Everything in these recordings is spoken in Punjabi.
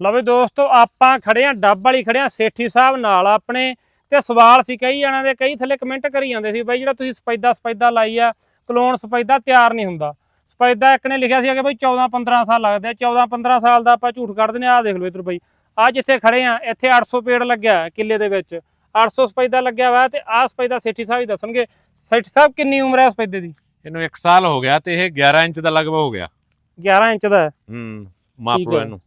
ਲਓ ਵੀ ਦੋਸਤੋ ਆਪਾਂ ਖੜੇ ਆ ਡੱਬ ਵਾਲੀ ਖੜੇ ਆ ਸੇਠੀ ਸਾਹਿਬ ਨਾਲ ਆਪਣੇ। ਤੇ ਸਵਾਲ ਸੀ ਕਈ ਜਣਾਂ ਦੇ ਕਈ ਥੱਲੇ ਕਮੈਂਟ ਕਰੀ ਜਾਂਦੇ ਸੀ ਬਾਈ ਜਿਹੜਾ ਤੁਸੀਂ ਸਪੈਦਾ ਸਪੈਦਾ ਲਾਈ ਆ ਕਲੋਨ ਸਪੈਦਾ ਤਿਆਰ ਨਹੀਂ ਹੁੰਦਾ। ਸਪੈਦਾ ਇੱਕ ਨੇ ਲਿਖਿਆ ਸੀ ਕਿ ਬਾਈ 14 15 ਸਾਲ ਲੱਗਦੇ ਆ 14 15 ਸਾਲ ਦਾ ਆਪਾਂ ਝੂਠ ਕੱਢ ਦਿੰਦੇ ਆ ਆਹ ਦੇਖ ਲਓ ਇਧਰ ਬਾਈ। ਆ ਜਿੱਥੇ ਖੜੇ ਆ ਇੱਥੇ 800 ਪੇੜ ਲੱਗਿਆ ਕਿੱਲੇ ਦੇ ਵਿੱਚ। 800 ਸਪੈਦਾ ਲੱਗਿਆ ਵਾ ਤੇ ਆ ਸਪੈਦਾ ਸੇਠੀ ਸਾਹਿਬ ਹੀ ਦੱਸਣਗੇ। ਸੇਠੀ ਸਾਹਿਬ ਕਿੰਨੀ ਉਮਰ ਹੈ ਸਪੈਦੇ ਦੀ? ਇਹਨੂੰ 1 ਸਾਲ ਹੋ ਗਿਆ ਤੇ ਇਹ 11 ਇੰਚ ਦਾ ਲਗਭਗ ਹੋ ਗਿਆ। 11 ਇੰਚ ਦਾ ਹੈ। ਮਾਪ। ਇਹਨੂੰ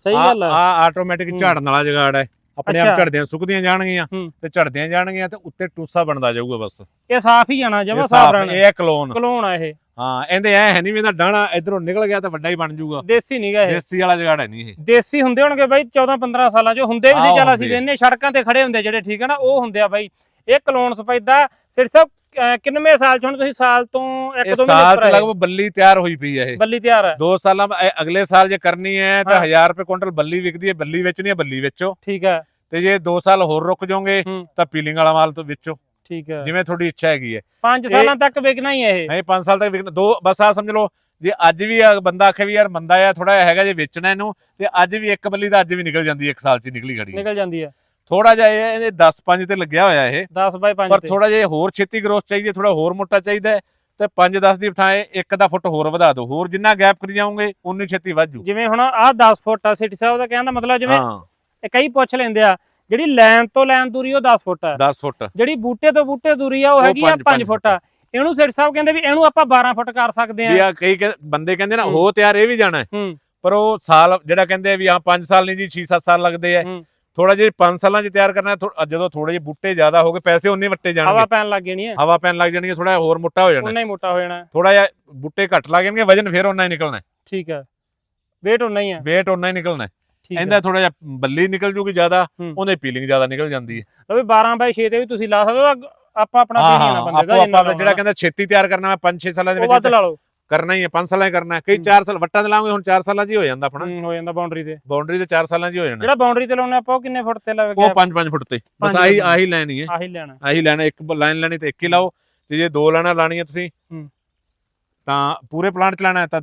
ਸਹੀ ਆ ਗੱਲ ਹੈ ਆਟੋਮੈਟਿਕ ਹੂੰ। ਝਾੜਨ ਵਾਲਾ ਜਗਾੜ ਹੈ। ਆਪਣੇ ਆਪ। ਝੜਦੀਆਂ ਸੁੱਕਦੀਆਂ ਜਾਣਗੀਆਂ। ਤੇ ਝੜਦੀਆਂ ਜਾਣਗੀਆਂ ਤੇ ਉੱਤੇ ਟੂਸਾ ਬਣਦਾ ਜਾਊਗਾ ਬਸ। ਇਹ ਸਾਫ਼ ਹੀ ਜਾਣਾ ਜਮਾ ਸਾਫ਼ ਰਹਿਣਾ। ਇਹ ਕਲੋਨ। ਕਲੋਨ ਆ ਇਹ। ਹਾਂ ਇਹਦੇ ਐ ਹੈ ਨਹੀਂ ਵੀ ਇਹਦਾ ਡਾਣਾ ਇਧਰੋਂ ਨਿਕਲ ਗਿਆ ਤਾਂ ਵੱਡਾ ਹੀ ਬਣ ਜਾਊਗਾ। ਦੇਸੀ ਨਹੀਂਗਾ ਇਹ। ਦੇਸੀ ਵਾਲਾ ਜਗਾੜ ਹੈ ਨਹੀਂ ਇਹ। ਦੇਸੀ ਹੁੰਦੇ ਹੋਣਗੇ ਬਾਈ 14 15 ਸਾਲਾਂ ਚ। ਹੁੰਦੇ ਵੀ ਸੀ ਚੱਲ ਅਸੀਂ ਆ। ਵੇਨੇ ਸੜਕਾਂ ਤੇ ਖੜੇ ਹੁੰਦੇ ਜਿਹੜੇ ਠੀਕ ਹੈ ਨਾ? ਉਹ ਹੁੰਦੇ ਆ ਬਾਈ। ਇਹ ਕਲੋਨ ਸਪੈਦਾ ਸਿਰ ਸਾਹਿਬ ਕਿੰਨਵੇਂ ਸਾਲ ਚ ਹੁਣ ਤੁਸੀਂ ਸਾਲ ਤੋਂ ਇੱਕ ਦੋ ਸਾਲ ਚ। ਲਗਭਗ ਬੱਲੀ ਤਿਆਰ ਹੋਈ ਪਈ ਹੈ ਇਹ। ਬੱਲੀ ਤਿਆਰ ਹੈ। ਦੋ ਸਾਲਾਂ ਬਾਅਦ ਇਹ ਅਗਲੇ ਸਾਲ ਜੇ ਕਰਨੀ ਹੈ ਤਾਂ ਹਾਂ। 1000 ਰੁਪਏ ਕੁਇੰਟਲ ਬੱਲੀ ਵਿਕਦੀ ਹੈ। ਬੱਲੀ ਵੇਚਣੀ ਹੈ ਬੱਲੀ ਵਿੱਚੋਂ। ਠੀਕ ਹੈ। ਤੇ ਜੇ 2 ਸਾਲ ਹੋਰ ਰੁਕ ਜਾਓਗੇ। ਤਾਂ ਪੀਲਿੰਗ ਵਾਲਾ ਮਾਲ ਤੋਂ ਵਿੱਚੋਂ। ਠੀਕ ਹੈ। ਜਿਵੇਂ ਤੁਹਾਡੀ ਇੱਛਾ ਹੈਗੀ ਹੈ। 5 ਇਹ- ਸਾਲਾਂ ਤੱਕ ਵਿਕਣਾ ਹੀ ਇਹ। ਨਹੀਂ 5 ਸਾਲ ਤੱਕ ਵਿਕਣਾ। ਦੋ ਬਸ ਆ ਸਮਝ ਲਓ ਜੇ ਅੱਜ ਵੀ ਆ ਬੰਦਾ ਆਖੇ ਵੀ ਯਾਰ ਮੰਦਾ ਆ ਥੋੜਾ ਹੈਗਾ ਜੇ ਵੇਚਣਾ ਇਹਨੂੰ ਤੇ ਅੱਜ ਵੀ ਇੱਕ ਬੱਲੀ ਤਾਂ ਅੱਜ ਵੀ ਨਿਕਲ ਜਾਂਦੀ ਹੈ ਇੱਕ ਸਾਲ ਚ ਨਿਕਲੀ ਖੜੀ ਨਿਕਲ ਜਾਂਦੀ ਹੈ। ਥੋੜਾ ਜਿਹਾ ਇਹ ਇਹਦੇ 10 5 ਤੇ ਲੱਗਿਆ ਹੋਇਆ ਇਹ। 10 ਬਾਈ 5 ਪਰ ਥੋੜਾ ਜਿਹਾ ਹੋਰ ਛੇਤੀ ਗਰੋਥ ਚਾਹੀਦੀ ਹੈ ਥੋੜਾ ਹੋਰ ਮੋਟਾ ਚਾਹੀਦਾ ਤੇ 5 10 ਦੀ ਥਾਂ ਇੱਕ ਦਾ ਫੁੱਟ ਹੋਰ ਵਧਾ ਦਿਓ। ਹੋਰ ਜਿੰਨਾ ਗੈਪ ਕਰੀ ਜਾਓਗੇ ਉਨੀ ਛੇਤੀ ਵੱਧ ਜੂ। ਜਿਵੇਂ ਹੁਣ ਆਹ 10 ਫੁੱਟ ਆ ਸਿਟੀ ਸਾਹਿਬ ਦਾ ਕਹਿਣ ਦਾ ਮਤਲਬ ਜਿਵੇਂ ਇਹ ਕਈ ਪੁੱਛ ਲੈਂਦੇ ਆ ਜਿਹੜੀ ਲਾਈਨ ਤੋਂ ਲਾਈਨ ਦੂਰੀ ਉਹ 10 ਫੁੱਟ ਹੈ 10 ਫੁੱਟ। ਜਿਹੜੀ ਬੂਟੇ ਤੋਂ ਬੂਟੇ ਦੂਰੀ ਆ ਉਹ ਹੈਗੀ ਆ ਪੰਜ- 5 ਪੰਜ ਫੁੱਟ ਆ। ਇਹਨੂੰ ਸਿਟੀ ਸਾਹਿਬ ਕਹਿੰਦੇ ਵੀ ਇਹਨੂੰ ਆਪਾਂ 12 ਫੁੱਟ ਕਰ ਸਕਦੇ ਵੀ ਆ। ਆ ਕਈ ਬੰਦੇ ਕਹਿੰਦੇ ਨਾ ਹੂੰ। ਤਿਆਰ ਇਹ ਵੀ ਜਾਣਾ ਪਰ ਉਹ ਸਾਲ ਜਿਹੜਾ ਕਹਿੰਦੇ ਆ ਵੀ ਹਾਂ 5 ਸਾਲ ਨਹੀਂ ਜੀ 6-7 ਸਾਲ ਲੱਗਦੇ ਆ। ਥੋੜਾ ਜਿਹਾ 5 ਸਾਲਾਂ 'ਚ ਤਿਆਰ ਕਰਨਾ ਥੋ- ਜਦੋਂ ਥੋੜੇ ਜਿਹੇ ਬੂਟੇ ਜ਼ਿਆਦਾ ਹੋ ਗਏ ਪੈਸੇ ਉਨੇ ਵੱਟੇ ਹਵਾ ਜਾਣਗੇ ਪੈਣ ਲੱਗ ਜਾਣੀ ਹੈ। ਹਵਾ ਪੈਣ ਲੱਗ ਜਾਣੀ ਹੈ ਥੋੜਾ ਹੋਰ ਮੋਟਾ ਹੋ ਜਾਣਾ। ਉਨਾ ਹੀ ਮੋਟਾ ਹੋ ਜਾਣਾ। ਥੋੜਾ ਜਿਹਾ ਬੂਟੇ ਘੱਟ ਲੱਗ ਜਾਣਗੇ ਵਜਨ ਫਿਰ ਉਨਾ ਹੀ ਨਿਕਲਣਾ। ਹੈ ਠੀਕ ਹੈ। ਵੇਟ ਉਨਾ ਹੀ ਹੈ। weight ਉਨਾ ਹੀ ਨਿਕਲਣਾ। ਹੈ ਠੀਕ ਹੈ। ਇਹਦਾ ਥੋੜਾ ਜਿਹਾ ਬੱਲੀ ਨਿਕਲ ਜੂਗੀ ਜ਼ਿਆਦਾ ਹੂੰ। ਉਹਦੇ ਪੀਲਿੰਗ ਜ਼ਿਆਦਾ ਨਿਕਲ ਜਾਂਦੀ ਹੈ। ਲਓ ਵੀ 12 ਬਾਈ 6 ਤੇ ਵੀ ਤੁਸੀਂ ਲਾ ਸਕਦੇ ਹੋ ਅੱਗ- ਆਪਾਂ ਆਪਣਾ ਹਾਂ ਪੀਣੀ ਹਾਂ ਨਾ ਬੰਦੇ ਦਾ ਆਪੋ ਜਿੰਨਾ ਆਪਾਂ ਜਿਹੜਾ ਕਹਿੰਦਾ ਛੇਤੀ ਤਿਆਰ ਕਰਨਾ ਮੈਂ 5-6 ਸਾਲਾਂ ਦੇ ਉਹ ਵੱਧ ਵਿੱਚ ਲਾ ਲਓ। ਕਰਨਾ ਹੀ ਹੈ 5 ਸਾਲਾਂ 'ਚ ਕਰਨਾ ਹੈ। ਕਈ ਹੂੰ। 4 ਸਾਲ ਵੱਟਾਂ ਦੇ ਲਾਉਂਗੇ ਹੁਣ 4 ਸਾਲਾਂ 'ਚ ਹੀ ਹੋ ਜਾਂਦਾ ਆਪਣਾ। ਹੂੰ, ਹੋ ਜਾਂਦਾ ਬਾਉਂਡਰੀ ਤੇ। ਬਾਉਂਡਰੀ ਤੇ 4 ਸਾਲਾਂ 'ਚ ਹੀ ਹੋ ਜਾਣਾ। ਜਿਹੜਾ ਬਾਉਂਡਰੀ ਤੇ ਲਾਉਣੇ ਆਪਾਂ ਉਹ ਕਿੰਨੇ ਫੁੱਟ ਤੇ ਲਾਵੇ ਉਹ 5-5 ਫੁੱਟ ਤੇ। ਬਸ ਆਹੀ। ਆਹੀ ਲਾਈਨ ਹੀ। ਹੈ ਆਹੀ ਲੈਣਾ। ਆਹੀ ਲੈਣਾ ਇੱਕ ਲਾਈਨ ਲੈਣੀ ਤੇ ਇੱਕ ਹੀ ਲਾਓ। ਤੇ ਜੇ ਦੋ ਲਾਣਾ ਲਾਣੀਆਂ ਤੁਸੀਂ ਹੂੰ। ਤਾਂ ਪੂਰੇ ਪਲਾਂਟ ਚ ਲਾਣਾ ਹੈ ਤਾਂ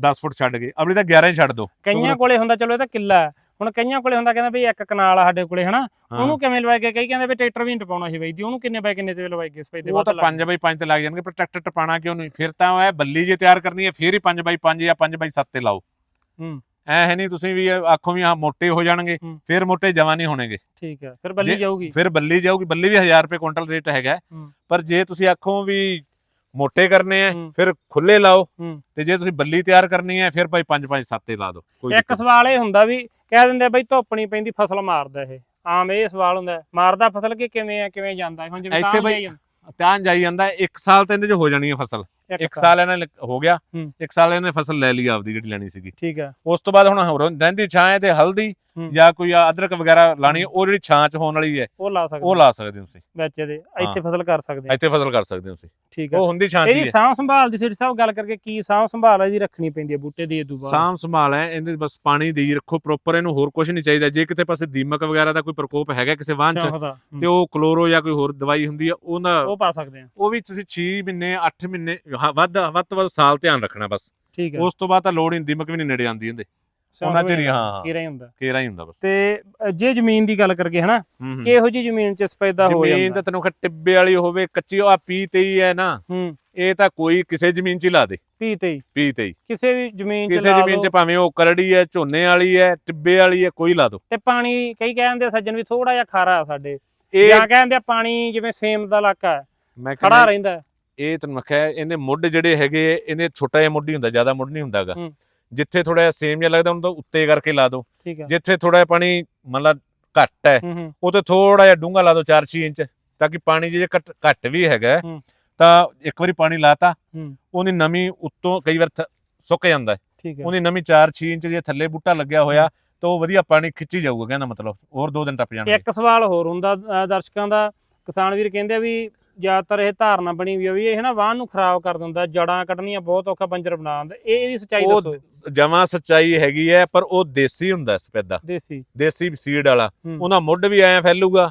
10 ਫੁੱਟ ਛੱਡ ਕੇ। ਅਗਲੀ ਤਾਂ 11 ਹੀ ਛੱਡ ਦਿਓ ਕਈਆਂ ਕੋਲੇ ਹੁੰਦਾ ਚਲੋ ਇਹ ਤਾਂ ਕਿੱਲਾ ਹੈ। ਹੁਣ ਕਈਆਂ ਕੋਲੇ ਹੁੰਦਾ ਕਹਿੰਦਾ ਵੀ ਇੱਕ ਕਨਾਲ ਆ ਸਾਡੇ ਕੋਲੇ ਹਨਾ। ਉਹਨੂੰ ਕਿਵੇਂ ਲਵਾਏ ਗਏ ਕਈ ਕਹਿੰਦੇ ਵੀ ਟਰੈਕਟਰ ਵੀ ਨਹੀਂ ਟਪਾਉਣਾ ਸੀ ਬਈ ਦੀ। ਉਹਨੂੰ ਕਿੰਨੇ ਬਾਈ ਕਿੰਨੇ ਤੇ ਲਵਾਏ ਗਏ ਸਪੈਦੇ ਉਹ ਤਾਂ 5 ਬਾਈ 5 ਤੇ ਲੱਗ ਜਾਣਗੇ ਪਰ ਟਰੈਕਟਰ ਟਪਾਣਾ ਕਿਉਂ ਨਹੀਂ? ਫਿਰ ਤਾਂ ਉਹ ਬੱਲੀ ਜੇ ਤਿਆਰ ਕਰਨੀ ਹੈ ਫਿਰ ਹੀ 5 ਬਾਈ 5 ਜਾਂ 5 ਬਾਈ 7 ਤੇ ਲਾਓ। ਹੂੰ। ਐ ਹੈ ਨਹੀਂ ਤੁਸੀਂ ਵੀ ਆਖੋ ਵੀ ਹਾਂ ਮੋਟੇ ਹੋ ਜਾਣਗੇ। ਫਿਰ ਮੋਟੇ ਜਵਾਂ ਨਹੀਂ ਹੋਣਗੇ। ਠੀਕ ਹੈ ਫਿਰ ਬੱਲੀ ਜਾਊਗੀ। ਫਿਰ ਬੱਲੀ ਜਾਊਗੀ ਬੱਲੀ ਵੀ 1000 ਰੁਪਏ ਕੁਇੰਟਲ ਰੇਟ ਹੈਗਾ। ਪਰ ਜੇ ਤੁਸੀਂ ਆਖੋ ਵੀ ਮੋਟੇ ਕਰਨੇ ਆ ਹੂੰ। ਫਿਰ ਖੁੱਲੇ ਲਾਓ ਹੂੰ। ਤੇ ਜੇ ਤੁਸੀਂ ਬੱਲੀ ਤਿਆਰ ਕਰਨੀ ਹੈ ਫਿਰ ਭਾਈ 5 5 7 ਤੇ ਲਾ ਦਿਓ ਕੋਈ ਇੱਕ ਦਿੱਕਤ ਸਵਾਲ ਇਹ ਹੁੰਦਾ ਵੀ ਕਹਿ ਦਿੰਦੇ ਆ ਬਈ ਧੁੱਪ ਨਹੀਂ ਪੈਂਦੀ ਫਸਲ ਮਾਰਦਾ ਇਹ ਆਮ ਇਹ ਸਵਾਲ ਹੁੰਦਾ ਹੈ। ਮਾਰਦਾ ਫਸਲ ਕਿ ਕਿਵੇਂ ਆ ਕਿਵੇਂ ਜਾਂਦਾ ਹੈ? ਹੁਣ ਜਿਵੇਂ ਇੱਥੇ ਤਾਂ ਬਈ ਜਾਈ ਜਾਂਦਾ, ਧਿਆਨ ਜਾਈ ਜਾਂਦਾ ਇੱਕ ਸਾਲ ਤੇ ਇਹਦੇ ਚ ਹੋ ਜਾਣੀ ਹੈ ਫਸਲ ਇੱਕ ਸਾਲ। ਇਹਨੇ ਲਿ- ਹੋ ਗਿਆ ਹੂੰ। ਇੱਕ ਸਾਲ ਇਹਨੇ ਫਸਲ ਲੈ ਲਈ ਆਪਦੀ ਜਿਹੜੀ ਲੈਣੀ ਸੀਗੀ। ਠੀਕ ਹੈ ਉਸ ਤੋਂ ਬਾਅਦ ਹੁਣ ਹੋਰ ਰਹਿੰਦੀ ਛਾਂ ਹੈ ਤੇ ਹਲਦੀ ਹੂੰ। ਜਾਂ ਕੋਈ ਅਦਰਕ ਵਗੈਰਾ ਲਾਣੀ ਹੈ, ਉਹ ਜਿਹੜੀ ਛਾਂ ਚ ਹੋਣ ਵਾਲੀ ਹੈ ਉਹ ਲਾ ਸਕਦੇ ਉਹ ਲਾ ਸਕਦੇ ਹੋ ਤੁਸੀਂ। ਵਿੱਚ ਇਹਦੇ ਇੱਥੇ ਫਸਲ ਕਰ ਸਕਦੇ ਆ ਇੱਥੇ ਫਸਲ ਕਰ ਸਕਦੇ ਹੋ ਤੁਸੀਂ। ਠੀਕ ਹੈ ਉਹ ਹੁੰਦੀ ਛਾਂ ਚ ਹੀ ਇਹਦੀ ਹੈ। ਸਾਂਭ ਸੰਭਾਲ ਦੀ ਸਿਰ ਸਾਹਿਬ ਗੱਲ ਕਰਕੇ ਕੀ ਸਾਂਭ ਸੰਭਾਲ ਇਹਦੀ ਰੱਖਣੀ ਪੈਂਦੀ ਹੈ ਬੂਟੇ ਦੀ ਇਦੋਂ ਬਾਅਦ। ਸਾਂਭ ਸੰਭਾਲ ਹੈ ਇਹਦੇ ਬਸ ਪਾਣੀ ਦੇਈ ਰੱਖੋ ਪ੍ਰੋਪਰ ਇਹਨੂੰ ਹੋਰ ਕੁਝ ਨਹੀਂ ਚਾਹੀਦਾ। ਜੇ ਕਿਤੇ ਪਾਸੇ ਦੀਮਕ ਵਗੈਰਾ ਦਾ ਕੋਈ ਪ੍ਰਕੋਪ ਹੈਗਾ ਕਿਸੇ ਵਾਹਨ ਚ ਦਾ, ਹੂੰ, ਤੇ ਉਹ ਕਲੋਰੋ ਜਾਂ ਕੋਈ ਹੋਰ ਦਵਾਈ ਹੁੰਦੀ ਹੈ ਉਹਦਾ ਉਹ ਪਾ ਸਕਦੇ ਆ। ਉਹ ਵੀ ਤੁਸੀਂ 6 ਮਹੀਨੇ 8 ਮਹੀਨੇ ਹਾਂ, ਵੱਧ ਵੱਧ ਤੋਂ ਵੱਧ ਸਾਲ ਧਿਆਨ ਰੱਖਣਾ ਬਸ। ਠੀਕ ਹੈ। ਉਸ ਤੋਂ ਬਾਅਦ ਤਾਂ ਲੋੜ ਨਹੀਂ ਦੀਮਕ ਵੀ ਨਹੀਂ ਨੇੜੇ ਆਉਂਦੀ ਇਹਦੇ। ਉਹਨਾਂ ਚ ਨਹੀਂ, ਹਾਂ, ਹਾਂ। ਕੀਰਾ ਹੀ ਹੁੰਦਾ। ਕੇਰਾ ਹੀ ਹੁੰਦਾ ਬਸ। ਤੇ ਜੇ ਜ਼ਮੀਨ ਦੀ ਗੱਲ ਕਰਕੇ ਹਨਾ ਹੂੰ, ਹੂੰ। ਕਿਹੋ ਜੀ ਜ਼ਮੀਨ ਚ ਸਪੈਦਾ ਹੋ ਜ਼ਮੀਨ ਜਾਂਦਾ ਤਾਂ ਤੈਨੂੰ ਖਾ ਟਿੱਬੇ ਵਾਲੀ ਹੋਵੇ ਕੱਚੀ ਆ ਪੀ ਤੇ ਹੀ ਹੈ ਨਾ। ਹੂੰ। ਇਹ ਤਾਂ ਕੋਈ ਕਿਸੇ ਜ਼ਮੀਨ 'ਚ ਹੀ ਲਾ ਦੇ। ਪੀ ਤੇ ਹੀ, ਪੀ ਤੇ ਹੀ। ਕਿਸੇ ਵੀ ਜ਼ਮੀਨ ਚ ਕਿਸੇ ਜ਼ਮੀਨ 'ਚ ਭਾਵੇਂ ਉਹ ਕਰੜੀ ਹੈ ਝੋਨੇ ਵਾਲੀ ਹੈ ਟਿੱਬੇ ਵਾਲੀ ਹੈ ਕੋਈ ਲਾ ਦੋ। ਤੇ ਪਾਣੀ ਕਈ ਕਹਿੰਦੇ ਸੱਜਣ ਵੀ ਥੋੜਾ ਜਿਹਾ ਖਾਰਾ ਆ ਸਾਡੇ। ਇਹ ਜਾਂ ਕਹਿੰਦੇ ਆ ਪਾਣੀ ਜਿਵੇਂ ਸੇਮ ਦਾ ਇਲਾਕਾ ਹੈ ਖੜਾ ਰਹਿੰਦਾ ਹੈ। ਇਹ ਤੈਨੂੰ ਮੈਂ ਕਿਹਾ ਇਹਦੇ ਮੁੱਢ ਜਿਹੜੇ ਹੈਗੇ ਇਹਦੇ ਛੋਟਾ ਜਿਹਾ ਮੁੱਢ ਹੀ ਹੁੰਦਾ ਜ਼ਿਆਦਾ ਮੁੱਢ ਨਹੀਂ ਹੁੰਦਾਗਾ। ਹੂੰ। ਜਿੱਥੇ ਥੋੜਾ ਜਿਹਾ ਸੇਮ ਜਿਹਾ ਲੱਗਦਾ ਉਹਨੂੰ ਤਾਂ ਉੱਤੇ ਕਰਕੇ ਲਾ ਦੋ। ਠੀਕ ਹੈ ਜਿੱਥੇ ਥੋੜਾ ਜਿਹਾ ਪਾਣੀ ਮਤਲਬ ਘੱਟ ਹੈ ਹੂੰ ਹੂੰ। ਉਹ ਤੇ ਥੋੜਾ ਜਿਹਾ ਡੂੰਘਾ ਲਾ ਦਿਓ 4-6 ਇੰਚ ਤਾਂ ਕਿ ਪਾਣੀ ਜੇ ਘੱਟ ਵੀ ਹੈਗਾ ਹੈ, ਹੂੰ। ਤਾਂ ਇੱਕ ਵਾਰੀ ਪਾਣੀ ਲਾਤਾ ਹੂੰ। ਉਹਦੀ ਨਮੀ ਉੱਤੋਂ ਕਈ ਵਾਰ ਸੁੱਕ ਜਾਂਦਾ ਹੈ। ਹੈ ਉਹਦੀ ਨਮੀ 4-6 ਇੰਚ ਜੇ ਥੱਲੇ ਬੂਟਾ ਲੱਗਿਆ ਹੋਇਆ ਤਾਂ ਉਹ ਵਧੀਆ ਪਾਣੀ ਖਿੱਚੀ ਜਾਊਗਾ ਕਹਿੰਦਾ ਮਤਲਬ ਹੋਰ ਦੋ ਦਿਨ ਟੱਪ ਜਾਣਗੇ। ਇੱਕ ਸਵਾਲ ਹੋਰ ਹੁੰਦਾ ਦਰਸ਼ਕਾਂ ਦਾ ਕਿਸਾਨ ਵੀਰ ਕਹਿੰਦੇ ਆ ਵੀ ਜ਼ਿਆਦਾਤਰ ਇਹ ਧਾਰਨਾ ਬਣੀ ਵੀ ਆ ਵੀ ਇਹ ਨਾ ਵਾਹਨ ਨੂੰ ਖਰਾਬ ਕਰ ਦਿੰਦਾ ਜੜਾਂ ਕੱਢਣੀਆਂ ਬਹੁਤ ਔਖਾ ਬੰਜਰ ਬਣਾ ਦਿੰਦਾ। ਇਹ ਇਹਦੀ ਸੱਚਾਈ ਉਹ ਦੱਸੋ। ਜਮਾ ਸੱਚਾਈ ਹੈਗੀ ਹੈ ਪਰ ਉਹ ਦੇਸੀ ਹੁੰਦਾ ਸਪੈਦਾ ਦੇਸੀ। ਦੇਸੀ ਸੀਡ ਵਾਲਾ। ਉਹਦਾ ਮੁੱਢ ਵੀ ਐ ਫੈਲੂਗਾ।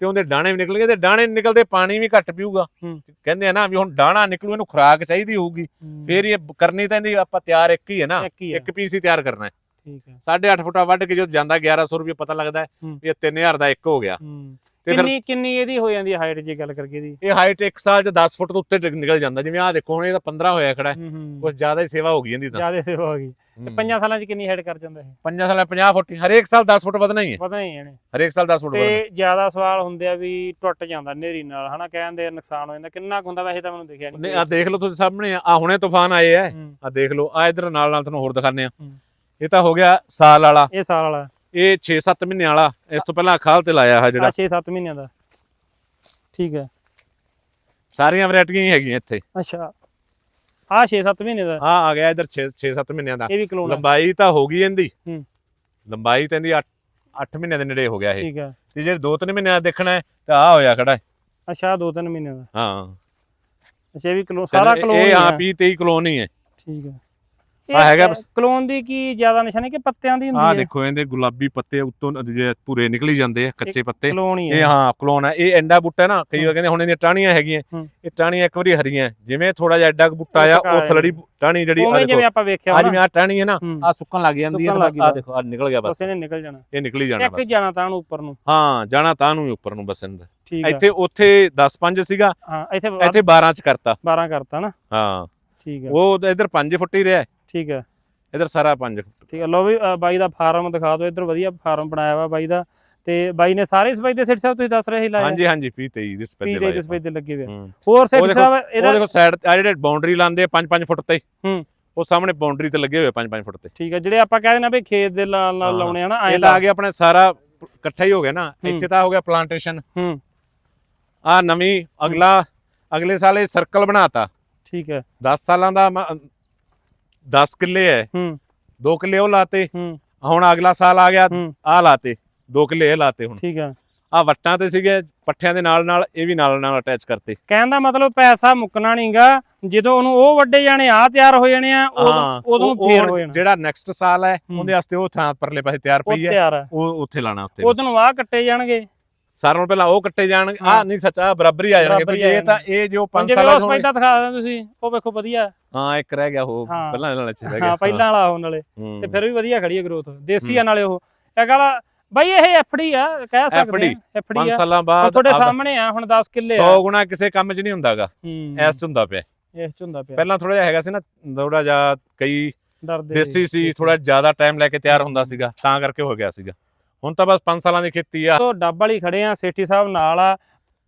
ਤੇ ਉਹਦੇ ਡਾਣੇ ਵੀ ਨਿਕਲਣਗੇ ਤੇ ਡਾਣੇ ਨਿਕਲਦੇ ਪਾਣੀ ਵੀ ਘੱਟ ਪੀਊਗਾ। ਕਹਿੰਦੇ ਆ ਨਾ ਵੀ ਹੁਣ ਡਾਣਾ ਨਿਕਲੂ ਇਹਨੂੰ ਖੁਰਾਕ ਚਾਹੀਦੀ ਹੋਊਗੀ। ਫੇਰ ਇਹ ਕਰਨੀ ਤਾਂ ਇਹਦੀ ਆਪਾਂ ਤਿਆਰ ਇੱਕ ਹੀ ਹੈ ਨਾ। ਇੱਕ ਪੀਸ ਹੀ। ਤਿਆਰ ਕਰਨਾ ਹੈ। ਠੀਕ ਹੈ। 8.5 ਫੁੱਟਾ ਵੱਢ ਕੇ ਜਦੋਂ ਜਾਂਦਾ 1100 ਰੁਪਏ ਪਤਾ ਲੱਗਦਾ ਹੈ। ਵੀ ਇਹ 3000 ਦਾ ਇੱਕ ਹੋ ਗਿਆ। ਤੇ ਫਿਰ ਕਿੰਨੀ ਕਿੰਨੀ ਇਹਦੀ ਹੋ ਜਾਂਦੀ ਹੈ ਹਾਈਟ ਜੇ ਗੱਲ ਕਰਕੇ ਇਹਦੀ? ਇਹ ਹਾਈਟ 1 ਸਾਲ ਚ 10 ਫੁੱਟ ਤੋਂ ਉੱਤੇ ਨਿਕਲ ਜਾਂਦਾ। ਜਿਵੇਂ ਆਹ ਦੇਖੋ ਹੁਣ ਇਹ ਤਾਂ 15 ਹੋਇਆ ਖੜਾ ਹੈ। ਹੂੰ ਹੂੰ। ਕੁਝ ਜ਼ਿਆਦਾ ਹੀ ਸੇਵਾ ਹੋ ਗਈ ਇਹਦੀ ਤਾਂ। ਜ਼ਿਆਦਾ ਸੇਵਾ ਹੋ ਗਈ। ਤੇ। ਪੰਜਾਂ ਸਾਲਾਂ ਚ ਕਿੰਨੀ ਹਾਈਟ ਕਰ ਜਾਂਦਾ ਇਹ? ਪੰਜਾਂ ਸਾਲਾਂ 50 ਫੁੱਟ ਹੀ, ਹਰੇਕ ਸਾਲ 10 ਫੁੱਟ ਵਧਣਾ ਹੀ ਹੈ। ਪਤਾ ਨਹੀਂ ਇਹਨੇ। ਹਰੇਕ ਸਾਲ 10 ਫੁੱਟ ਵਧਣਾ। ਤੇ ਜ਼ਿਆਦਾ ਸਵਾਲ ਹੁੰਦੇ ਆ ਵੀ ਟੁੱਟ ਜਾਂਦਾ ਨੇਰੀ ਨਾਲ ਹਨਾ? ਕਹਿੰਦੇ ਆ ਨੁਕਸਾਨ ਹੋ ਜਾਂਦਾ। ਕਿੰਨਾ ਕੁ ਹੁੰਦਾ ਵੈਸੇ ਤਾਂ ਮੈਨੂੰ ਦਿਖਿਆ ਨਹੀਂ। ਨਹੀਂ ਆ ਦੇਖ ਲਓ ਤੁਸੀਂ ਸਾਹਮਣੇ। ਆ ਆਹ ਹੁਣੇ ਤੂਫਾਨ ਆਏ ਆ। ਹੂੰ, ਆ ਦੇਖ ਲਓ। ਆ ਇਧਰ ਨਾਲ ਨਾਲ ਤੁਹਾਨੂੰ ਹੋਰ ਦਿਖਾਣੇ ਆ ਹੂੰ। ਇਹ ਤਾਂ ਹੋ ਗਿਆ ਸਾਲ ਵਾਲਾ। ਇਹ ਸਾਲ ਵਾਲਾ। ਇਹ 6-7 ਮਹੀਨਿਆਂ ਵਾਲਾ ਇਸ ਤੋਂ ਪਹਿਲਾਂ ਖਾਲ ਤੇ ਲਾਇਆ ਆ ਜਿਹੜਾ। ਆ 6-7 ਮਹੀਨਿਆਂ ਦਾ। ਠੀਕ ਹੈ। ਸਾਰੀਆਂ ਵੈਰਾਈਟੀਆਂ ਹੀ ਹੈਗੀਆਂ ਇੱਥੇ। ਅੱਛਾ। ਆ 6-7 ਮਹੀਨੇ ਦਾ। ਆ ਆ ਗਿਆ ਇਧਰ 6-7 ਮਹੀਨਿਆਂ ਦਾ। ਇਹ ਵੀ ਕਲੋਨ ਹੈ ਲੰਬਾਈ ਤਾਂ ਹੋ ਗਈ ਇਹਦੀ। ਹੂੰ। ਲੰਬਾਈ ਤਾਂ ਇਹਦੀ 8 ਮਹੀਨਿਆਂ ਦੇ ਨੇੜੇ ਹੋ ਗਿਆ ਇਹ। ਠੀਕ ਹੈ। ਤੇ ਜੇ 2-3 ਮਹੀਨਿਆਂ ਦਾ ਦੇਖਣਾ ਹੈ ਤਾਂ ਆ ਹੋਇਆ ਖੜਾ ਹੈ। ਅੱਛਾ 2-3 ਮਹੀਨੇ ਦਾ। ਹਾਂ। ਅੱਛਾ ਇਹ ਵੀ ਕਲੋਨ ਸਾਰਾ ਕਲੋਨ ਇਹ ਹੀ ਹਾਂ। ਹੈ 20-23 ਕਲੋਨੀ ਹੈ। ਠੀਕ ਹੈ। ਆਹ ਹੈਗਾ ਬਸ। ਕਲੋਨ ਦੀ ਕੀ ਜ਼ਿਆਦਾ ਨਿਸ਼ਾਨੀ ਕਿ ਪੱਤਿਆਂ ਦੀ ਆ ਹੁੰਦੀ ਹੈ? ਦੇਖੋ ਇਹਦੇ ਗੁਲਾਬੀ ਪੱਤੇ ਉੱਤੋਂ ਜੇ ਪੂਰੇ ਨਿਕਲੀ ਜਾਂਦੇ ਆ ਕੱਚੇ ਪੱਤੇ। ਕਲੋਨ ਹੀ ਇਹ ਹੈ ਹਾਂ ਕਲੋਨ ਹੈ। ਇਹ ਐਂਡਾ ਬੂਟਾ ਨਾ ਕਈ ਵਾਰ ਕਹਿੰਦੇ ਹੁਣ ਇਹਦੀਆਂ ਟਾਹਣੀਆਂ ਹੈਗੀਆਂ। ਹੂੰ। ਇਹ ਟਾਹਣੀਆਂ ਇੱਕ ਵਾਰੀ ਹਰੀਆਂ ਜਿਵੇਂ ਥੋੜਾ ਜਿਹਾ ਐਡਾ ਬੂਟਾ ਆ ਉਹ ਥਲੜੀ ਟਾਹਣੀ ਜਿਹੜੀ ਆ ਜਿਵੇਂ ਆਪਾਂ ਵੇਖਿਆ ਆ ਹੋਣਾ। ਜਿਵੇਂ ਆ ਟਾਹਣੀ ਹੈ ਨਾ ਹੂੰ। ਆ ਸੁੱਕਣ ਲੱਗ ਜਾਂਦੀ ਹੈ ਆ ਦੇਖੋ ਆ ਨਿਕਲ ਗਿਆ ਬਸ। ਉਸੇ ਨੇ ਨਿਕਲ ਜਾਣਾ। ਇਹ ਨਿਕਲੀ ਜਾਣਾ ਇੱਕ ਬਸ। ਜਾਣਾ ਤਾਂ ਨੂੰ ਉੱਪਰ ਨੂੰ। ਹਾਂ ਜਾਣਾ ਤਾਂ ਨੂੰ ਹੀ ਉੱਪਰ ਨੂੰ ਬਸ ਇਹਦਾ ਹੈ ਇੱਥੇ ਉੱਥੇ 10 5 ਸੀਗਾ ਹਾਂ ਇੱਥੇ ਇੱਥੇ 12 ਚ ਕਰਤਾ। 12 ਕਰਤਾ ਨਾ। ਹਾਂ। ਠੀਕ ਹੈ ਉਹ ਇੱਧਰ 5 ਫੁੱਟ ਹੀ ਰਿਹਾ। ਠੀਕ ਹੈ। ਇੱਧਰ ਸਾਰਾ 5 ਫੁੱਟ। ਠੀਕ ਹੈ ਲੋ ਵੀ ਅ, ਬਾਈ ਦਾ ਫਾਰਮ ਦਿਖਾ ਦਿਓ ਇੱਧਰ ਵਧੀਆ ਫਾਰਮ ਬਣਾਇਆ ਵਾ ਬਾਈ ਦਾ। ਤੇ ਬਾਈ ਨੇ ਸਾਰੇ ਸਪਾਈ ਦੇ ਸਿੱਟ ਸਾਹਿਬ ਤੁਸੀਂ ਦੱਸ ਰਹੇ ਸੀ ਲਾਇਆ ਹਾਂਜੀ ਹਾਂਜੀ 20 23 ਦੇ ਪੀ ਸਪੈਦੇ ਦੇ ਲਾਏ ਦੇ ਸਪਾਈ ਦੇ ਲੱਗੇ ਹੋਏ ਆ। ਹੂੰ। ਹੋਰ ਉਹ ਸਿੱਟ ਦੇਖੋ- ਸਾਹਿਬ ਉਹ ਇਹਦਾ ਦੇਖੋ ਸਾਈਡ ਆ ਜਿਹੜੇ ਬਾਉਂਡਰੀ ਲਾਉਂਦੇ 5-5 ਫੁੱਟ ਤੇ। ਹੂੰ। ਉਹ ਸਾਹਮਣੇ ਬਾਉਂਡਰੀ ਤੇ ਲੱਗੇ ਹੋਏ 5-5 ਫੁੱਟ ਤੇ। ਠੀਕ ਹੈ ਜਿਹੜੇ ਆਪਾਂ ਕਹਿੰਦੇ ਨਾ ਵੀ ਖੇਤ ਦੇ ਨਾਲ ਨਾਲ। ਲਾਉਣੇ ਆ ਨਾ ਇਹ ਤਾਂ ਆ ਗਿਆ ਆਪਣੇ ਸਾਰਾ ਇਕੱਠਾ ਹੀ ਹੋ ਗਿਆ ਨਾ। ਹੂੰ। ਇੱਥੇ ਤਾਂ ਹੋ ਗਿਆ ਪਲਾਂਟੇਸ਼ਨ ਹੂੰ। ਆ ਨਵੀਂ ਅਗਲਾ ਅਗਲੇ ਸਾਲ ਇਹ ਸਰਕਲ ਬਣਾਤਾ। ਠੀਕ ਹੈ। 10 ਸਾਲਾਂ ਦਾ 10 ਕਿੱਲੇ ਹੈ ਹੂੰ। 2 ਕਿੱਲੇ ਉਹ ਲਾਤੇ। ਹੂੰ। ਹੁਣ ਅਗਲਾ ਸਾਲ ਆ ਗਿਆ ਹੂੰ। ਆ ਲਾਤੇ। 2 ਕਿੱਲੇ ਇਹ ਲਾਤੇ ਹੁਣ। ਠੀਕ ਹੈ ਆ ਵੱਟਾਂ ਤੇ ਸੀਗੇ ਪੱਠਿਆਂ ਦੇ ਨਾਲ ਨਾਲ ਇਹ ਵੀ ਨਾਲ ਨਾਲ ਅਟੈਚ ਕਰਤੇ। ਕਹਿਣ ਦਾ ਮਤਲਬ ਪੈਸਾ ਮੁੱਕਣਾ ਨਹੀਂਗਾ। ਜਦੋਂ ਉਹਨੂੰ ਉਹ ਵੱਡੇ ਜਾਣੇ ਆ ਤਿਆਰ ਹੋ ਜਾਣੇ ਆ ਉਦੋਂ ਹਾਂ ਉਦੋਂ ਉਹ- ਫੇਰ ਹੋ ਜਾਣਾ। ਜਿਹੜਾ ਨੈਕਸਟ ਸਾਲ ਹੈ ਹੂੰ। ਉਹਦੇ ਵਾਸਤੇ ਉਹ ਥਾਂ ਪਰਲੇ ਪਾਸੇ ਤਿਆਰ ਉਹ ਪਈ ਹੈ ਤਿਆਰ ਆ ਉਹ ਉੱਥੇ ਲਾਣਾ ਉੱਤੇ ਉਦੋਂ ਆ ਕੱਟੇ ਜਾਣਗੇ। ਸਾਰਿਆਂ ਨੂੰ ਪਹਿਲਾਂ ਉਹ ਕੱਟੇ ਜਾਣਗੇ ਆ। ਨਹੀਂ ਸੱਚਾ ਬਰਾਬਰ ਆ ਜਾਣਗੇ। ਆ ਇਹ ਤਾਂ ਇਹ ਜੋ 5 ਜਿਵੇਂ ਸਾਲਾਂ ਦੇ ਪੈਦਾ ਦਿਖਾ ਦਿੰਦੇ ਤੁਸੀਂ ਉਹ ਵੇਖੋ ਵਧੀਆ। ਹਾਂ ਇੱਕ ਰਹਿ ਗਿਆ ਉਹ। ਪਹਿਲਾਂ ਨਾਲ ਚ ਰਹਿ ਗਿਆ। ਹਾਂ ਪਹਿਲਾਂ ਵਾਲਾ ਉਹ ਨਾਲੇ। ਤੇ ਫਿਰ ਵੀ ਵਧੀਆ ਖੜੀ ਹੈ ਗਰੋਥ ਦੇਸੀ। ਆ ਨਾਲੇ ਉਹ। ਇਹ ਗੱਲ ਬਈ ਇਹ ਐਫਡੀ ਆ ਕਹਿ ਸਕਦੇ ਆ ਐਫਡੀ ਆ। ਸਾਲਾਂ ਹੁਣ ਬਾਅਦ ਤੁਹਾਡੇ ਸਾਹਮਣੇ ਆ ਹੁਣ 10 ਕਿੱਲੇ ਆ। 100 ਗੁਣਾ ਕਿਸੇ ਕੰਮ 'ਚ ਨਹੀਂ ਹੁੰਦਾਗਾ ਐਸ 'ਚ ਹੁੰਦਾ ਪਿਆ। ਇਸ ਚ ਹੁੰਦਾ ਪਿਆ। ਪਹਿਲਾਂ ਥੋੜਾ ਜਿਹਾ ਹੈਗਾ ਸੀ ਨਾ ਥੋੜਾ ਜਿਹਾ ਕਈ ਦੇਸੀ ਸੀ ਥੋੜਾ ਜ਼ਿਆਦਾ ਟਾਈਮ ਲੈ ਕੇ ਤਿਆਰ ਹੁੰਦਾ ਸੀਗਾ ਤਾਂ ਕਰਕੇ ਹੋ ਗਿਆ ਸੀਗਾ। ਹੁਣ ਤਾਂ ਬਸ 5 ਸਾਲਾਂ ਦੀ ਖੇਤੀ ਆ। ਤੋਂ ਡੱਬ ਵਾਲੀ ਖੜੇ ਆ ਸੇਠੀ ਸਾਹਿਬ ਨਾਲ ਆ।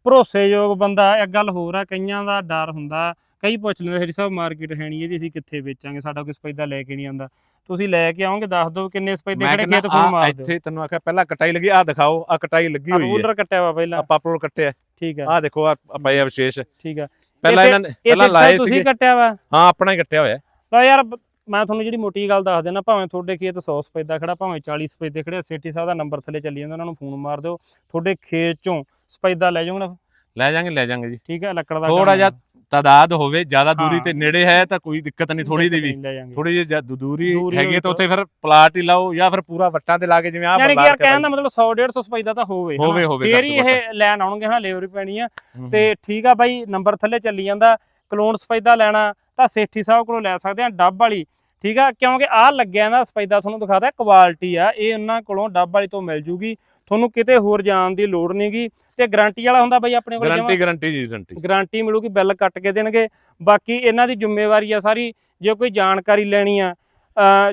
ਭਰੋਸੇਯੋਗ ਬੰਦਾ ਇੱਕ ਗੱਲ ਹੋਰ ਆ ਕਈਆਂ ਦਾ ਡਰ ਹੁੰਦਾ। ਕਈ ਪੁੱਛ ਲੈਂਦੇ ਸੇਠੀ ਸਾਹਿਬ ਮਾਰਕੀਟ ਹੈ ਨਹੀਂ ਇਹਦੀ ਅਸੀਂ ਕਿੱਥੇ ਵੇਚਾਂਗੇ? ਸਾਡਾ ਕੋਈ ਸਪੈਦਾ ਲੈ ਕੇ ਨਹੀਂ ਆਂਦਾ ਤੁਸੀਂ ਲੈ ਕੇ ਆਓਗੇ ਦੱਸ ਦਿਓ ਕਿੰਨੇ ਸਪੈਦੇ ਖੜੇ ਖੇਤ ਫੋਨ ਮਾਰ ਦਿਓ ਇੱਥੇ ਤੈਨੂੰ ਆਖਿਆ ਪਹਿਲਾਂ ਕਟਾਈ ਲੱਗੀ ਆ ਦਿਖਾਓ ਆ ਕਟਾਈ ਲੱਗੀ ਹੋਈ ਹੈ ਰੂਲਰ ਕੱਟਿਆ ਵਾ ਪਹਿਲਾਂ। ਆ ਪਾਪੂਲਰ ਕੱਟਿਆ ਠੀਕ ਹੈ ਆ ਦੇਖੋ ਆ ਪਏ ਆ ਵਿਸ਼ੇਸ਼। ਠੀਕ ਹੈ ਪਹਿਲਾਂ ਇਹ ਇਹਨਾਂ ਨੇ ਪਹਿਲਾਂ ਲਾਏ ਸਾਹਿਬ ਤੁਸੀਂ ਕੱਟਿਆ ਵਾ? ਹਾਂ ਆਪਣਾ ਹੀ ਕੱਟਿਆ ਹੋਇਆ। ਲਓ ਯਾਰ ਮੈਂ ਤੁਹਾਨੂੰ ਜਿਹੜੀ ਮੋਟੀ ਗੱਲ ਦੱਸ ਦੇਣਾ ਭਾਵੇਂ ਤੁਹਾਡੇ ਖੇਤ 100 ਸਪੈਦਾ ਖੜਾ ਭਾਵੇਂ 40 ਸਪੈਦੇ ਖੜੇ ਆ, ਸੇਠੀ ਸਾਹਿਬ ਦਾ ਨੰਬਰ ਥੱਲੇ ਚੱਲੀ ਜਾਂਦਾ ਉਹਨਾਂ ਨੂੰ ਫੋਨ ਮਾਰ ਦਿਓ। ਤੁਹਾਡੇ ਖੇਤ ਚੋਂ ਸਪੈਦਾ ਲੈ ਜਾਓਗੇ ਨਾ? ਲੈ ਜਾਾਂਗੇ ਲੈ ਜਾਾਂਗੇ ਜੀ। ਠੀਕ ਹੈ ਲੱਕੜ ਦਾ ਥੋੜਾ ਜਿਹਾ। ਤਾਦਾਦ ਹੋਵੇ ਜ਼ਿਆਦਾ ਦੂਰੀ। ਤੇ ਨੇੜੇ ਹੈ ਤਾਂ ਕੋਈ ਦਿੱਕਤ ਨਹੀਂ ਥੋੜੀ ਦੀ ਵੀ। ਥੋੜੀ ਜਿਹੀ ਦੂਰੀ ਹੈਗੀ ਤਾਂ ਉੱਥੇ ਫਿਰ ਪਲਾਟ ਹੀ ਲਾਓ ਜਾਂ ਫਿਰ ਪੂਰਾ ਵੱਟਾਂ ਤੇ ਲਾ ਕੇ ਜਿਵੇਂ ਆ ਯਾਨੀ ਕਿ ਯਾਰ ਕਹਿਣ ਦਾ ਮਤਲਬ 100 150 ਸਪੈਦਾ ਤਾਂ ਹੋਵੇ। ਹੋਵੇ, ਹੋਵੇ, ਫੇਰ ਹੀ ਇਹ ਲੈਣ ਆਉਣਗੇ ਹਨਾ? ਲੇਬਰ ਪੈਣੀ ਆ। ਤੇ ਠੀਕ ਆ ਬਾਈ ਨੰਬਰ ਥੱਲੇ ਚੱਲੀ ਜਾਂਦਾ। ਕਲੋਨ ਸਪੈਦਾ ਲੈਣਾ ਤਾਂ ਸੇਠੀ ਸਾਹਿਬ ਕੋਲੋਂ ਲੈ ਸਕਦੇ ਆ ਡੱਬ ਵਾਲੀ ਠੀਕ ਆ? ਕਿਉਂਕਿ ਆਹ ਲੱਗਿਆ ਨਾ ਸਪੈਦਾ ਤੁਹਾਨੂੰ ਦਿਖਾਦਾ ਕੁਆਲਿਟੀ ਆ। ਇਹ ਉਹਨਾਂ ਕੋਲੋਂ ਡੱਬ ਵਾਲੀ ਤੋਂ ਮਿਲ ਜੂਗੀ। ਤੁਹਾਨੂੰ ਕਿਤੇ ਹੋਰ ਜਾਣ ਦੀ ਲੋੜ ਨਹੀਂਗੀ ਤੇ ਗਾਰੰਟੀ ਵਾਲਾ ਹੁੰਦਾ ਬਾਈ ਆਪਣੇ ਕੋਲ। ਗਾਰੰਟੀ ਗਾਰੰਟੀ ਜੀ ਗਾਰੰਟੀ ਗਾਰੰਟੀ ਮਿਲੂਗੀ ਬਿੱਲ ਕੱਟ ਕੇ ਦੇਣਗੇ। ਬਾਕੀ ਇਹਨਾਂ ਦੀ ਜ਼ਿੰਮੇਵਾਰੀ ਆ ਸਾਰੀ ਜੇ ਕੋਈ ਜਾਣਕਾਰੀ ਲੈਣੀ ਆ।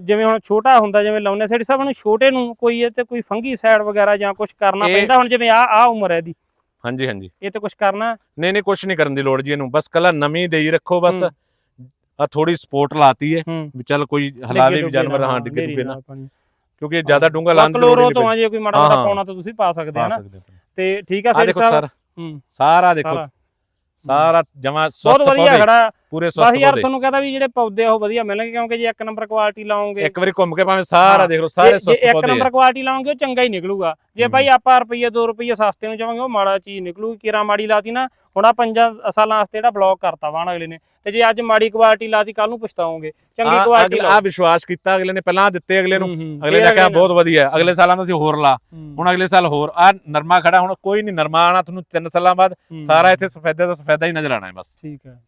ਜਿਵੇਂ ਹੁਣ ਛੋਟਾ ਹੁੰਦਾ ਜਿਵੇਂ ਲਾਉਨੇ ਸੈਡੀ ਸਾਹਿਬ ਨੂੰ ਛੋਟੇ ਨੂੰ ਕੋਈ ਇਹ ਤੇ ਕੋਈ ਫੰਗੀ ਸਾਈਡ ਵਗੈਰਾ ਜਾਂ ਕੁਝ ਕਰਨਾ ਪੈਂਦਾ ਹੁਣ ਜਿਵੇਂ ਆ ਆ ਉਮਰ ਹੈ ਦੀ ਹਾਂਜੀ ਹਾਂਜੀ। ਇਹ ਤੇ ਕੁਝ ਕਰਨਾ? ਨਹੀਂ ਨਹੀਂ ਕੁਝ ਨਹੀਂ ਕਰਨ ਦੀ ਲੋੜ ਜੀ ਇਹਨੂੰ। ਬਸ ਕੱਲਾ ਨਵੀਂ ਦੇਈ ਰੱਖੋ ਬਸ। ਆ ਥੋੜੀ ਸਪੋਰਟ ਲਾਤੀ ਹੈ। ਵੀ ਚੱਲ ਕੋਈ ਹਲਾਵੇ ਵੀ ਜਾਨਵਰ ਹਾਂ ਡਿੱਗੇ ਡੁੱਗੇ ਨਾ। ਕਿਉਂਕਿ ਜ਼ਿਆਦਾ ਡੂੰਗਾ ਲਾਉਣ ਦੀ ਲੋੜ ਨਹੀਂ ਤੋਂ ਆ ਜੇ ਕੋਈ ਮਾੜਾ ਮਾੜਾ। ਪਾਉਣਾ ਤਾਂ ਤੁਸੀਂ ਪਾ ਸਕਦੇ ਆ ਨਾ। ਤੇ ਠੀਕ ਆ ਸਰ ਸਾਰਾ ਦੇਖੋ ਸਾਰਾ। ਜਮਾ ਬਹੁਤ ਸਵਸਥ ਵਧੀਆ ਪੌਦੇ। ਖੜਾ ਪੂਰੇ ਸਵਸਥ ਯਾਰ ਪੌਦੇ ਤੁਹਾਨੂੰ ਕਹਦਾ ਵੀ ਜਿਹੜੇ ਪੌਦੇ ਉਹ ਵਧੀਆ ਮਿਲਣਗੇ ਕਿਉਂਕਿ ਜੇ ਇੱਕ ਨੰਬਰ ਕੁਆਲਿਟੀ ਲਾਓਗੇ ਇੱਕ ਵਾਰੀ ਘੁੰਮ ਕੇ ਭਾਵੇਂ ਸਾਰਾ। ਦੇਖ ਲਓ ਸਾਰੇ ਸਵਸਥ ਇੱਕ ਪੌਦੇ ਆ। ਨੰਬਰ ਕੁਆਲਿਟੀ ਲਾਉਂਗੇ ਉਹ ਚੰਗਾ ਹੀ ਨਿਕਲੂਗਾ। ਜੇ। ਭਾਈ ਆਪਾਂ ਰੁਪਈਏ 2 ਰੁਪਈਏ ਸਸਤੇ ਨੂੰ ਜਾਵਾਂਗੇ ਉਹ ਮਾੜਾ ਚੀਜ਼ ਨਿਕਲੂਗੀ ਕੀਰਾ ਮਾੜੀ ਲਾਤੀ ਨਾ ਹੁਣ ਆ ਪੰਜਾਂ ਸਾਲਾਂ ਵਾਸਤੇ ਜਿਹੜਾ ਬਲੌਕ ਕਰਤਾ ਵਾਣ ਅਗਲੇ ਨੇ। ਤੇ ਜੇ ਅੱਜ ਮਾੜੀ ਕੁਆਲਿਟੀ ਲਾਤੀ ਕੱਲ ਨੂੰ ਪਛਤਾਓਗੇ। ਚੰਗੀ ਕੁਆਲਿਟੀ ਆ ਵਿਸ਼ਵਾਸ ਕੀਤਾ ਅਗਲੇ ਨੇ ਪਹਿਲਾਂ ਦਿੱਤੇ ਅਗਲੇ ਨੂੰ। ਅਗਲੇ ਨੇ ਕਿਹਾ ਬਹੁਤ ਵਧੀਆ ਹੈ। ਅਗਲੇ ਸਾਲਾਂ ਦਾ ਅਸੀਂ ਹੋਰ ਲਾ। ਹੁਣ ਅਗਲੇ ਸਾਲ ਹੋਰ। ਆ ਨਰਮਾ ਖੜਾ ਹੁਣ ਕੋਈ ਨਹੀਂ ਨਰਮਾ ਆਣਾ ਤੁਹਾਨੂੰ 3 ਸਾਲਾਂ ਬਾਅਦ ਸਾਰਾ ਇੱਥੇ ਸਫੈਦੇ ਦਾ ਸਫੈਦਾ ਹੀ ਨਜ਼ਰ ਆਣਾ ਹੈ ਬਸ। ਠੀਕ ਹੈ।